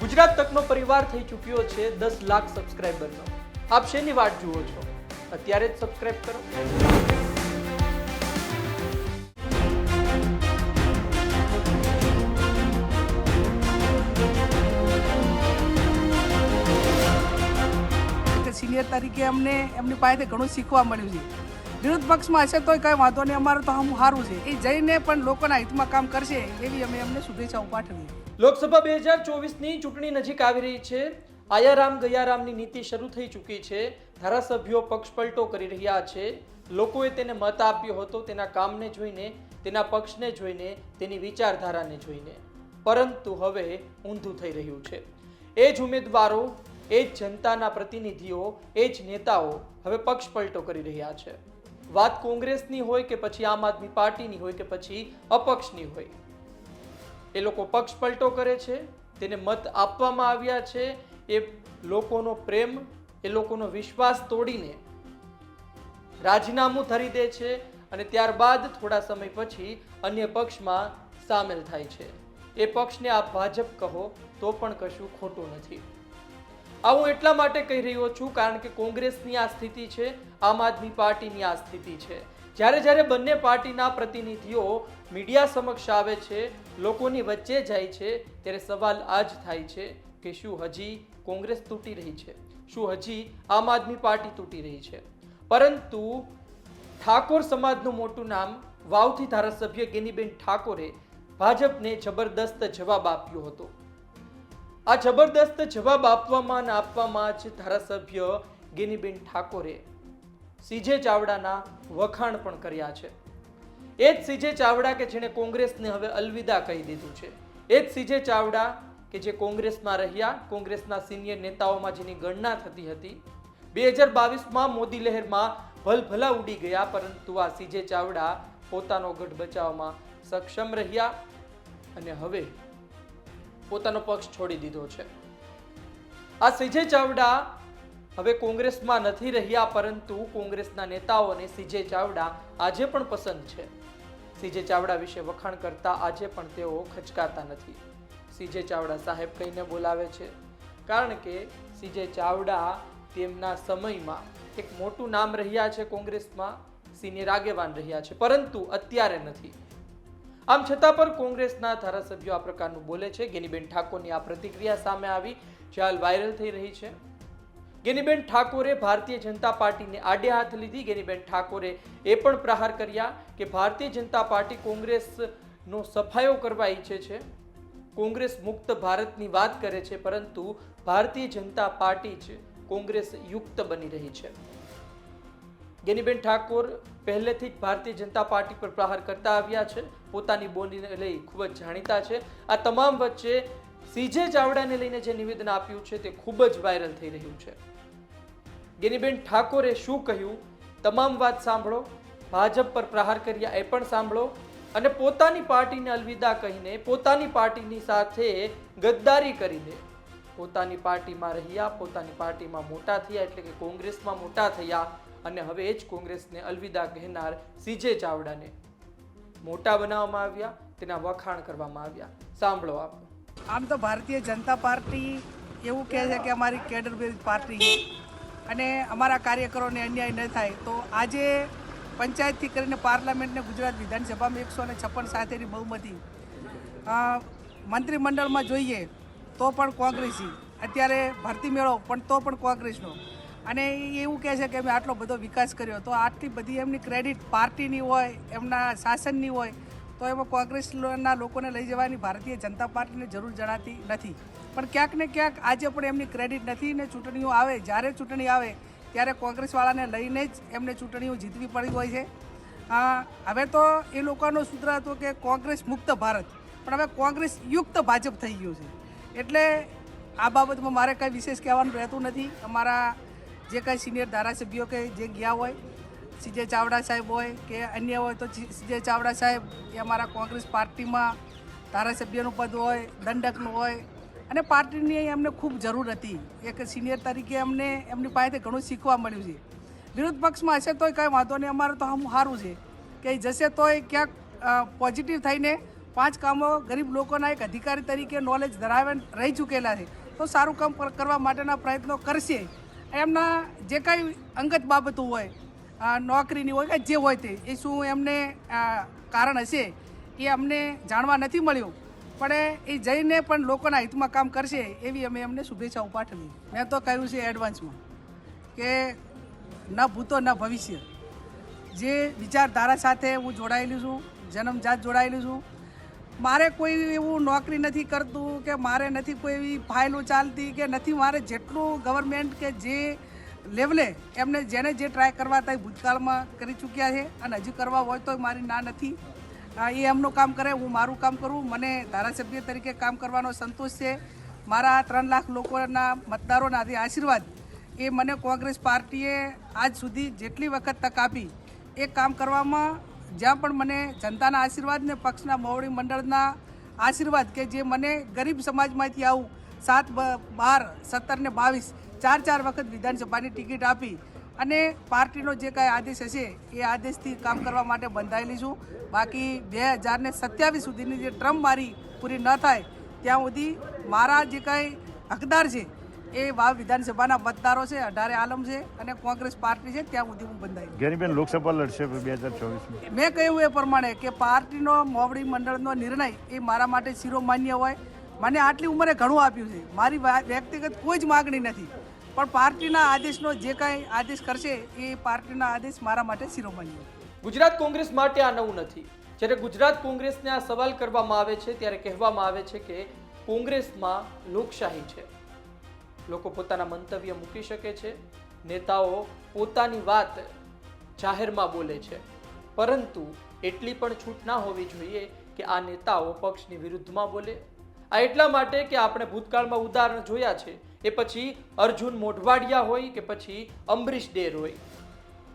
ગુજરાત તકનો પરિવાર થઈ ચૂક્યો છે દસ લાખ સબસ્ક્રાઈબરનો આપ શેની વાટ જુઓ છો? અત્યારે જ સબસ્ક્રાઈબ કરો. સિનિયર તરીકે અમને એમની પાસેથી ઘણું શીખવા મળ્યું છે. વિરોધ પક્ષમાં હશે તોય કાંઈ વાંધો નહીં. અમારે તો આમ સારું છે. એ જઈને પણ લોકોના હિતમાં કામ કરશે એવી અમે એમને શુભેચ્છાઓ પાઠવી લોકસભા બે હજાર ચોવીસની ચૂંટણી નજીક આવી રહી છે. આયારામ ગયારામની નીતિ શરૂ થઈ ચૂકી છે. ધારાસભ્યો પક્ષપલટો કરી રહ્યા છે. લોકોએ તેને મત આપ્યો હતો, તેના કામને જોઈને, તેના પક્ષને જોઈને, તેની વિચારધારાને જોઈને. પરંતુ હવે ઊંધું થઈ રહ્યું છે. એ જ ઉમેદવારો, એ જ જનતાના પ્રતિનિધિઓ, એ જ નેતાઓ હવે પક્ષપલટો કરી રહ્યા છે. વાત કોંગ્રેસની હોય કે પછી આમ આદમી પાર્ટીની હોય કે પછી અપક્ષની હોય. એ લોકો પક્ષ પલટો કરે છે, તેને મત આપવામાં આવ્યા છે, એ લોકોનો પ્રેમ, એ લોકોનો વિશ્વાસ તોડીને રાજીનામું ધરી દે છે અને ત્યારબાદ થોડા સમય પછી અન્ય પક્ષમાં સામેલ થાય છે. એ પક્ષને આપ ભાજપ કહો તો પણ કશું ખોટું નથી. આ હું એટલા માટે કહી રહ્યો છું કારણ કે કોંગ્રેસની આ સ્થિતિ છે, આમ આદમી પાર્ટીની આ સ્થિતિ છે. જ્યારે જ્યારે બંને પાર્ટીના પ્રતિનિધિઓ મીડિયા સમક્ષ આવે છે, લોકોની વચ્ચે જાય છે, ત્યારે સવાલ આ જ થાય છે કે શું હજી કોંગ્રેસ તૂટી રહી છે? શું હજી આમ આદમી પાર્ટી તૂટી રહી છે? પરંતુ ઠાકોર સમાજનું મોટું નામ વાવથી ધારાસભ્ય ગેનીબેન ઠાકોરે ભાજપને જબરદસ્ત જવાબ આપ્યો હતો. આ જબરદસ્ત જવાબ આપવામાં અને આપવામાં જ ધારાસભ્ય ગિનીબેન ઠાકોરે સીજે ચાવડાના વખાણ પણ કર્યા છે. એ જ સીજે ચાવડા કે જેણે કોંગ્રેસને હવે અલવિદા કહી દીધું છે. એ જ સીજે ચાવડા કે જે કોંગ્રેસમાં રહ્યા, કોંગ્રેસના સિનિયર નેતાઓમાં જેની ગણના થતી હતી. બે હજાર બાવીસમાં મોદી લહેરમાં ભલભલા ઉડી ગયા, પરંતુ આ સીજે ચાવડા પોતાનો ગઢ બચાવવામાં સક્ષમ રહ્યા અને હવે પોતાનો પક્ષ છોડી દીધો છે. આ સીજે ચાવડા હવે કોંગ્રેસમાં નથી રહ્યા, પરંતુ કોંગ્રેસના નેતાઓને સીજે ચાવડા આજે પણ પસંદ છે. સીજે ચાવડા વિશે વખાણ કરતા આજે પણ તેઓ ખચકાતા નથી. સીજે ચાવડા સાહેબ કહીને બોલાવે છે, કારણ કે સીજે ચાવડા તેમના સમયમાં એક મોટું નામ રહ્યા છે કોંગ્રેસમાં, સિનિયર આગેવાન રહ્યા છે, પરંતુ અત્યારે નથી. આમ છતાં પણ કોંગ્રેસના ધારાસભ્યો આ પ્રકારનું બોલે છે. ગેનીબેન ઠાકોરની આ પ્રતિક્રિયા સામે આવી. જે હાલ વાયરલ થઈ રહી છે. ગેનીબેન ઠાકોરે ભારતીય જનતા પાર્ટીને આડે હાથ લીધી. ગેનીબેન ઠાકોરે એ પણ પ્રહાર કર્યા કે ભારતીય જનતા પાર્ટી કોંગ્રેસનો સફાયો કરવા ઈચ્છે છે. કોંગ્રેસ મુક્ત ભારતની વાત કરે છે, પરંતુ ભારતીય જનતા પાર્ટી જ કોંગ્રેસ યુક્ત બની રહી છે. ગેનીબેન ઠાકોર પહેલેથી જ ભારતીય જનતા પાર્ટી પર પ્રહાર કરતા આવ્યા છે. પોતાની બોલીને લઈ ખૂબ જ જાણીતા છે. આ તમામ વચ્ચે સીજે ચાવડાને લઈને જે નિવેદન આપ્યું છે તે ખૂબ જ વાયરલ થઈ રહ્યું છે. ગેનીબેન ઠાકોરે શું કહ્યું? તમામ વાત સાંભળો. ભાજપ પર પ્રહાર કર્યા એ પણ સાંભળો. અને પોતાની પાર્ટીને અલવિદા કહીને પોતાની પાર્ટીની સાથે ગદ્દારી કરીને પોતાની પાર્ટીમાં રહ્યા, પોતાની પાર્ટીમાં મોટા થયા એટલે કે કોંગ્રેસમાં મોટા થયા અને હવે એ જ કોંગ્રેસને અલવિદા કહેનાર સીજે ચાવડાને મોટા બનાવવામાં આવ્યા, તેના વખાણ કરવામાં આવ્યા. સાંભળો આપ. આમ તો ભારતીય જનતા પાર્ટી એવું કહે છે કે અમારી કેડર પાર્ટી છે. અને અમારા કાર્યકરોને અન્યાય ન થાય. તો આજે પંચાયતથી કરીને પાર્લામેન્ટને ગુજરાત વિધાનસભામાં એકસો ને છપ્પન સાથેની બહુમતી. મંત્રીમંડળમાં જોઈએ તો પણ કોંગ્રેસી. અત્યારે ભરતી મેળો, પણ તો પણ કોંગ્રેસનો. અને એવું કહે છે કે અમે આટલો બધો વિકાસ કર્યો તો આટલી બધી એમની ક્રેડિટ પાર્ટીની હોય, એમના શાસનની હોય, તો એમાં કોંગ્રેસના લોકોને લઈ જવાની ભારતીય જનતા પાર્ટીને જરૂર જણાતી નથી. પણ ક્યાંક ને ક્યાંક આજે પણ એમની ક્રેડિટ નથી ને ચૂંટણીઓ આવે, જ્યારે ચૂંટણી આવે, ત્યારે કોંગ્રેસવાળાને લઈને જ એમને ચૂંટણીઓ જીતવી પડી હોય છે. હવે તો એ લોકોનો સૂત્ર હતો કે કોંગ્રેસ મુક્ત ભારત. પણ હવે કોંગ્રેસ યુક્ત ભાજપ થઈ ગયું છે. એટલે આ બાબતમાં મારે કંઈ વિશેષ કહેવાનું રહેતું નથી. અમારા જે કાંઈ સિનિયર ધારાસભ્યો કે જે ગયા હોય સીજે ચાવડા સાહેબ હોય કે અન્ય હોય, તો સીજે ચાવડા સાહેબ એ અમારા કોંગ્રેસ પાર્ટીમાં ધારાસભ્યનું પદ હોય, દંડકનું હોય. અને પાર્ટીની એમને ખૂબ જરૂર હતી. એક સિનિયર તરીકે અમને એમની પાસેથી ઘણું શીખવા મળ્યું છે. વિરોધ પક્ષમાં હશે તોય કાંઈ વાંધો નહીં, અમારે તો હમ સારું છે. કે જશે તોય ક્યાંક પોઝિટિવ થઈને પાંચ કામો ગરીબ લોકોના એક અધિકારી તરીકે નોલેજ ધરાવે, રહી ચૂકેલા છે. તો સારું કામ કરવા માટેના પ્રયત્નો કરશે. એમના જે કાંઈ અંગત બાબતો હોય નોકરીની હોય કે જે હોય તે, એ શું એમને કારણ હશે એ અમને જાણવા નથી મળ્યું. પણ એ જઈને પણ લોકોના હિતમાં કામ કરશે એવી અમે એમને શુભેચ્છાઓ પાઠવી. મેં તો કહ્યું છે એડવાન્સમાં કે ન ભૂતો ન ભવિષ્ય. જે વિચારધારા સાથે હું જોડાયેલી છું, જન્મજાત જોડાયેલી છું મારે કોઈ એવું નોકરી નથી કરતું કે મારે નથી કોઈ એવી ફાઇલો ચાલતી કે નથી મારે જેટલું ગવર્મેન્ટ કે જે લેવલે એમને જેને જે ટ્રાય કરવા હતા ભૂતકાળમાં કરી ચૂક્યા છે અને હજુ કરવા હોય તો મારી ના નથી. એ એમનું કામ કરે, હું મારું કામ કરું. મને ધારાસભ્ય તરીકે કામ કરવાનો સંતોષ છે. મારા ત્રણ લાખ લોકોના મતદારોના આશીર્વાદ, એ મને કોંગ્રેસ પાર્ટીએ આજ સુધી જેટલી વખત તક આપી, એ કામ કરવામાં જ્યાં પણ મને જનતાના આશીર્વાદ ને પક્ષના મોવડી મંડળના આશીર્વાદ કે જે મને ગરીબ સમાજમાંથી આવું સાત બાર, સત્તર ને બાવીસ, ચાર ચાર વખત વિધાનસભાની ટિકિટ આપી અને પાર્ટીનો જે કાંઈ આદેશ હશે એ આદેશથી કામ કરવા માટે બંધાયેલી છું. બાકી બે હજાર ને સત્યાવીસ સુધીની જે ટ્રમ્પ મારી પૂરી ન થાય, ત્યાં સુધી મારા જે કાંઈ હકદાર છે એ વાવ વિધાનસભાના મતદારો છે અઢારે આલમ છે અને કોંગ્રેસ પાર્ટી છે ત્યાં સુધી હું બંધાઈ ગેનીબેન લોકસભા લડશે બે હજાર ચોવીસમાં. મેં કહ્યું એ પ્રમાણે કે પાર્ટીનો મોવડી મંડળનો નિર્ણય એ મારા માટે શિરોમાન્ય હોય. મને આટલી ઉંમરે ઘણું આપ્યું છે. મારી વ્યક્તિગત કોઈ જ માગણી નથી. પણ પાર્ટીના આદેશનો જે કાંઈ આદેશ કરશે એ પાર્ટીના આદેશ મારા માટે શિરોમાન્ય હોય ગુજરાત કોંગ્રેસ માટે આ નવું નથી. જ્યારે ગુજરાત કોંગ્રેસને આ સવાલ કરવામાં આવે છે ત્યારે કહેવામાં આવે છે કે કોંગ્રેસમાં લોકશાહી છે. લોકો પોતાના મંતવ્ય મૂકી શકે છે. નેતાઓ પોતાની વાત જાહેરમાં બોલે છે. પરંતુ એટલી પણ છૂટ ના હોવી જોઈએ કે આ નેતાઓ પક્ષની વિરુદ્ધમાં બોલે. આ એટલા માટે કે આપણે ભૂતકાળમાં ઉદાહરણ જોયા છે. એ પછી અર્જુન મોઢવાડિયા હોય કે પછી અંબરીશ ડેર હોય.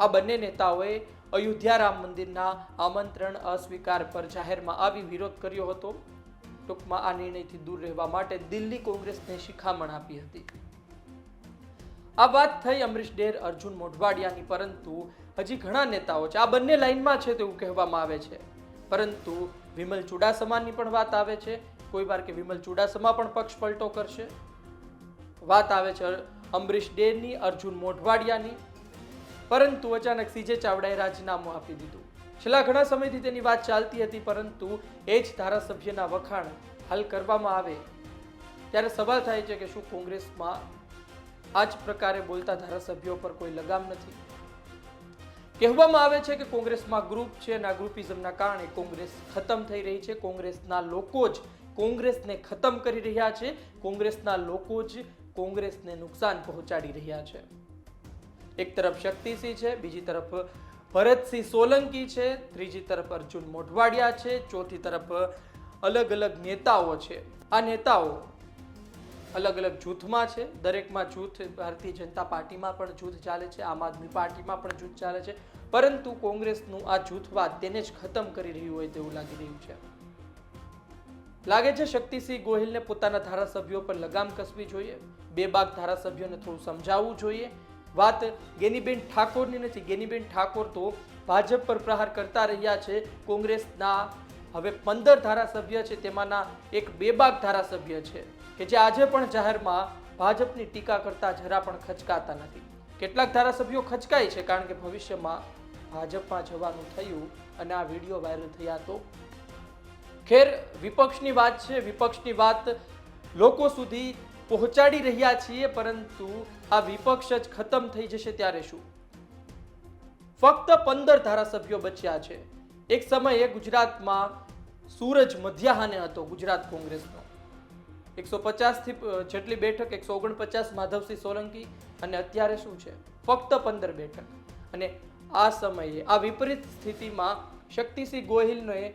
આ બંને નેતાઓએ અયોધ્યા રામ મંદિરના આમંત્રણ અસ્વીકાર પર જાહેરમાં આવી વિરોધ કર્યો હતો. ટૂંકમાં આ નિર્ણયથી દૂર રહેવા માટે દિલ્હી કોંગ્રેસને શિખામણ આપી હતી. આ વાત થઈ અમરીશ ડેર, અર્જુન મોઢવાડિયાની, પરંતુ હજી ઘણા નેતાઓ છે, આ બંને લાઈનમાં છે તેવું કહેવામાં આવે છે. પરંતુ વિમલ ચુડાસમાની પણ વાત આવે છે, કોઈ વાર કે વિમલ ચુડાસમા પણ પક્ષ પલટો કરશે. વાત આવે છે અમરીશ ડેરની, અર્જુન મોઢવાડિયાની, પરંતુ અચાનક સીજે ચાવડાએ રાજીનામું આપી દીધું. છેલ્લા ઘણા સમયથી તેની વાત ચાલતી હતી, પરંતુ એ જ ધારાસભ્યના વખાણ હાલ કરવામાં આવે ત્યારે સવાલ થાય છે કે શું કોંગ્રેસમાં આ જ પ્રકારે બોલતા ધારાસભ્યો પર કોઈ લગામ નથી? કહેવામાં આવે છે કે કોંગ્રેસમાં ગ્રુપ છે અને આ ગ્રુપિઝમના કારણે કોંગ્રેસ ખતમ થઈ રહી છે. કોંગ્રેસના લોકો જ કોંગ્રેસને ખતમ કરી રહ્યા છે. કોંગ્રેસના લોકો જ કોંગ્રેસને નુકસાન પહોંચાડી રહ્યા છે. એક તરફ શક્તિસિંહ છે, બીજી તરફ ભરતસિંહ સોલંકી છે, ત્રીજી તરફ અર્જુન મોઢવાડિયા છે, ચોથી તરફ અલગ અલગ નેતાઓ છે. આ નેતાઓ અલગ અલગ જૂથમાં છે. દરેકમાં જૂથ ભારતીય જનતા પાર્ટીમાં પણ જૂથ ચાલે છે, આમ આદમી પાર્ટીમાં પણ જૂથ ચાલે છે. પરંતુ કોંગ્રેસનું આ જૂથવાદ તેને જ ખતમ કરી રહ્યું હોય તેવું લાગી રહ્યું છે. લાગે છે શક્તિસિંહ ગોહિલને પોતાના ધારાસભ્યો પર લગામ કસવી જોઈએ. બે બાગ ધારાસભ્યોને થોડું સમજાવવું જોઈએ. વાત ગેનીબેન ઠાકોરની નથી. ગેનીબેન ઠાકોર તો ભાજપ પર પ્રહાર કરતા રહ્યા છે. કોંગ્રેસના હવે પંદર ધારાસભ્ય છે. તેમાંના એક બેબાક ધારાસભ્ય છે કે જે આજે પણ જાહેરમાં ભાજપની ટીકા કરતા જરા પણ ખચકાતા નથી. કેટલાક ધારાસભ્યો ખચકાય છે કારણ કે ભવિષ્યમાં ભાજપમાં જવાનું થયું અને આ વીડિયો વાયરલ થયા તો. ખેર, વિપક્ષની વાત છે. વિપક્ષની વાત લોકો સુધી પહોંચાડી રહ્યા છીએ, પરંતુ આ વિપક્ષ જ ખતમ થઈ જશે ત્યારે શું? ફક્ત પંદર ધારાસભ્યો બચ્યા છે. એક સમયે ગુજરાતમાં સૂરજ મધ્યાહને હતો, ગુજરાત કોંગ્રેસનો. એકસો પચાસથી જેટલી બેઠક, એકસો ઓગણપચાસ માધવસિંહ સોલંકી અને અત્યારે શું છે? ફક્ત પંદર બેઠક. અને આ સમયે, આ વિપરીત સ્થિતિમાં શક્તિસિંહ ગોહિલને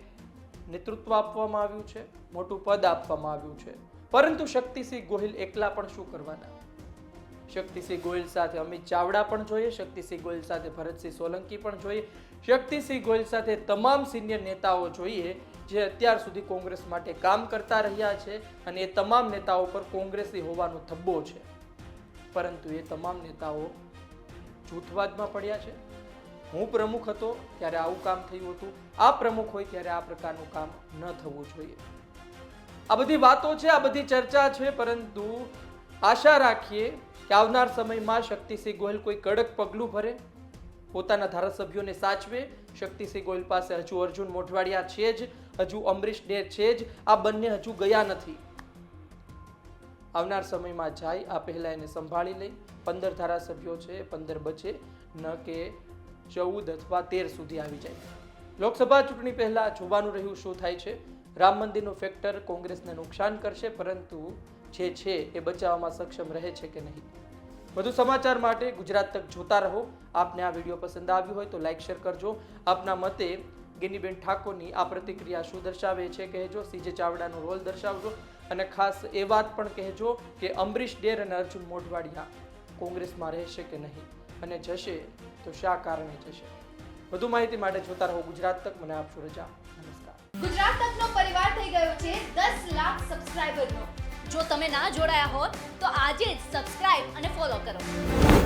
નેતૃત્વ આપવામાં આવ્યું છે, મોટું પદ આપવામાં આવ્યું છે. પરંતુ શક્તિસિંહ ગોહિલ એકલા પણ શું કરવાના? શક્તિસિંહ ગોહિલ સાથે અમિત ચાવડા પણ જોઈએ, શક્તિસિંહ ગોહિલ સાથે ભરતસિંહ સોલંકી પણ જોઈએ. શક્તિસિંહ ગોહિલ સાથે તમામ સિનિયર નેતાઓ જોઈએ, જે અત્યાર સુધી કોંગ્રેસ માટે કામ કરતા રહ્યા છે અને એ તમામ નેતાઓ પર કોંગ્રેસી હોવાનો ધબ્બો છે. પરંતુ એ તમામ નેતાઓ જૂથવાદમાં પડ્યા છે. હું પ્રમુખ હતો ત્યારે આવું કામ થયું હતું. આ પ્રમુખ હોય ત્યારે આ પ્રકારનું કામ ન થવું જોઈએ. આ બધી વાતો છે, આ બધી ચર્ચા છે, પરંતુ આશા રાખીએ કે આવનાર સમયમાં શક્તિસિંહ ગોહિલ કોઈ કડક પગલું ભરે, પોતાના ધારાસભ્યોને સાચવે. શક્તિસિંહ ગોહિલ પાસે હજુ અર્જુન મોઢવાડિયા છે જ, હજુ અમરીશ ડેર છે જ, આ બંને હજુ ગયા નથી. આવનાર સમયમાં જાય, આ પહેલાં એને સંભાળી લઈ પંદર ધારાસભ્યો છે, પંદર બચે, ન કે ચૌદ અથવા તેર સુધી આવી જાય. લોકસભા ચૂંટણી પહેલાં જોવાનું રહ્યું શું થાય છે? રામ મંદિરનું ફેક્ટર કોંગ્રેસને નુકસાન કરશે, પરંતુ જે છે એ બચાવવામાં સક્ષમ રહે છે કે નહીં? વધુ સમાચાર માટે ગુજરાત તક જોતા રહો. આપને આ વીડિયો પસંદ આવ્યો હોય તો લાઈક શેર કરજો. આપના મતે ગિનીબેન ઠાકોરની આ પ્રતિક્રિયા શું દર્શાવે છે કહેજો. સીજે ચાવડાનો રોલ દર્શાવજો. અને ખાસ એ વાત પણ કહેજો કે અમરીશ ડેર અને અર્જુન મોઢવાડિયા કોંગ્રેસમાં રહેશે કે નહીં? અને જશે તો શા કારણે જશે? વધુ માહિતી માટે જોતા રહો ગુજરાત તક. મને આપશો રજા? ગુજરાત તકનો પરિવાર થઈ ગયો છે 10 લાખ સબસ્ક્રાઇબરનો જો તમે ના જોડાયા હો તો આજે જ સબસ્ક્રાઇબ અને ફોલો કરો.